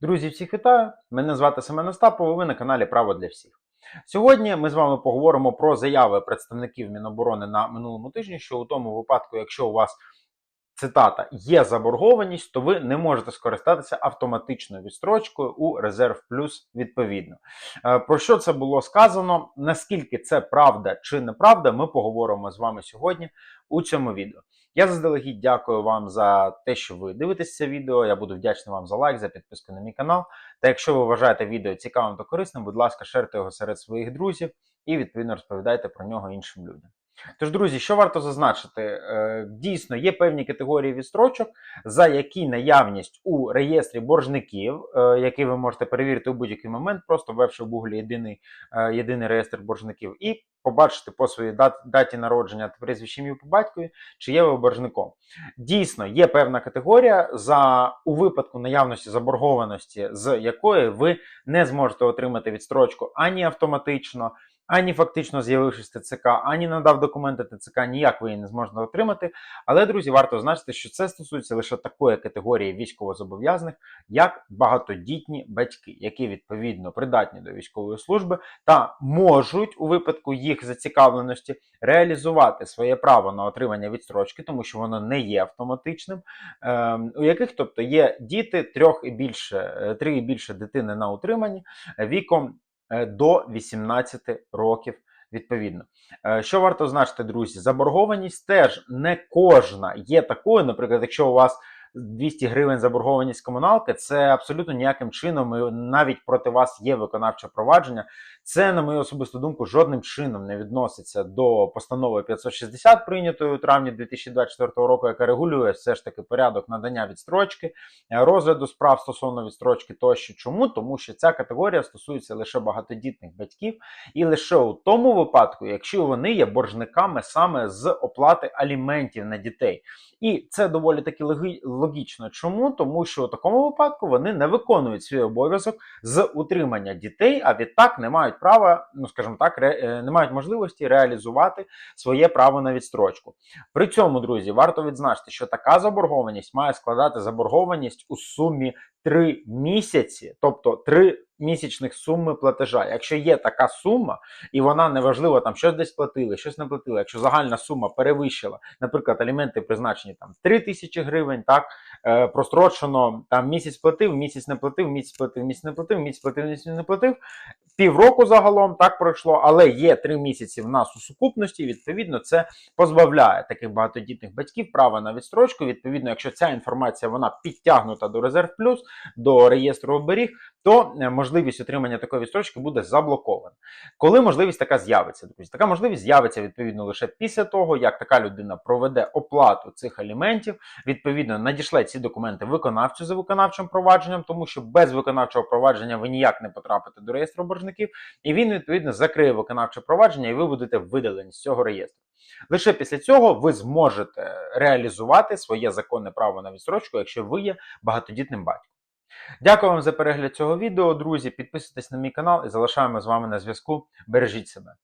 Друзі, всіх вітаю! Мене звати Семен Остапов, ви на каналі Право для всіх. Сьогодні ми з вами поговоримо про заяви представників Міноборони на минулому тижні, що у тому випадку, якщо у вас цитата є заборгованість, то ви не можете скористатися автоматичною відстрочкою у резерв плюс відповідно. Е, Про що це було сказано? Наскільки це правда чи неправда, ми поговоримо з вами сьогодні у цьому відео. Я заздалегідь дякую вам за те, що ви дивитесь це відео. Я буду вдячний вам за лайк, за підписку на мій канал. Та якщо ви вважаєте відео цікавим та корисним, будь ласка, шерте його серед своїх друзів і відповідно розповідайте про нього іншим людям. Тож, друзі, що варто зазначити? Е, Дійсно, є певні категорії відстрочок, за які наявність у реєстрі боржників, е, який ви можете перевірити у будь-який момент, просто ввевши в Google єдиний, е, єдиний реєстр боржників, і побачити по своїй даті народження та прізвищі ім'ю по батькові, чи є ви боржником. Дійсно, є певна категорія, за у випадку наявності заборгованості, з якої ви не зможете отримати відстрочку ані автоматично, ані фактично з'явившись ТЦК, ані надав документи ТЦК, ніяк ви її не зможете отримати. Але, друзі, варто значити, що це стосується лише такої категорії військовозобов'язаних, як багатодітні батьки, які відповідно придатні до військової служби та можуть у випадку їх зацікавленості реалізувати своє право на отримання відстрочки, тому що воно не є автоматичним, ем, у яких тобто є діти трьох і більше, е, три і більше дитини на утриманні е, віком до 18 років. Відповідно, Е, що варто значити, друзі, заборгованість теж не кожна є такою. Наприклад, якщо у вас 200 гривень заборгованість комуналки, це абсолютно ніяким чином і навіть проти вас є виконавче провадження. Це, на мою особисту думку, жодним чином не відноситься до постанови 560, прийнятої у травні 2024 року, яка регулює все ж таки порядок надання відстрочки, е, розгляду справ стосовно відстрочки тощо. Чому? Тому що ця категорія стосується лише багатодітних батьків, і лише у тому випадку, якщо вони є боржниками саме з оплати аліментів на дітей. І це доволі таки логи- логічно. Чому? Тому що у такому випадку вони не виконують свій обов'язок з утримання дітей, а відтак не мають права, ну скажімо так, ре, е, не мають можливості реалізувати своє право на відстрочку. При цьому, друзі, варто відзначити, що така заборгованість має складати заборгованість у сумі 3 місяці, тобто 3 місячних суми платежа. Якщо є така сума, і вона неважливо там щось десь платили, щось не платили. Якщо загальна сума перевищила, наприклад, аліменти призначені там 3 тисячі гривень, так е, прострочено там місяць платив, місяць не платив, місяць платив, місяць не платив, місяць платив, місяць не платив. Півроку загалом так пройшло, але є 3 місяці в нас у сукупності. Відповідно, це позбавляє таких багатодітних батьків права на відстрочку. Відповідно, якщо ця інформація вона підтягнута до резерв плюс, до реєстру оберіг, то е, можливість отримання такої відстрочки буде заблокована. Коли можливість така з'явиться, друзі, така можливість з'явиться відповідно лише після того, як така людина проведе оплату цих аліментів, відповідно надішле ці документи виконавцю за виконавчим провадженням, тому що без виконавчого провадження ви ніяк не потрапите до реєстру боржників, і він відповідно закриє виконавче провадження, і ви будете видалені з цього реєстру. Лише після цього ви зможете реалізувати своє законне право на відстрочку, якщо ви є багатодітним батьком. Дякую вам за перегляд цього відео, друзі. Підписуйтесь на мій канал і залишаємо з вами на зв'язку. Бережіть себе.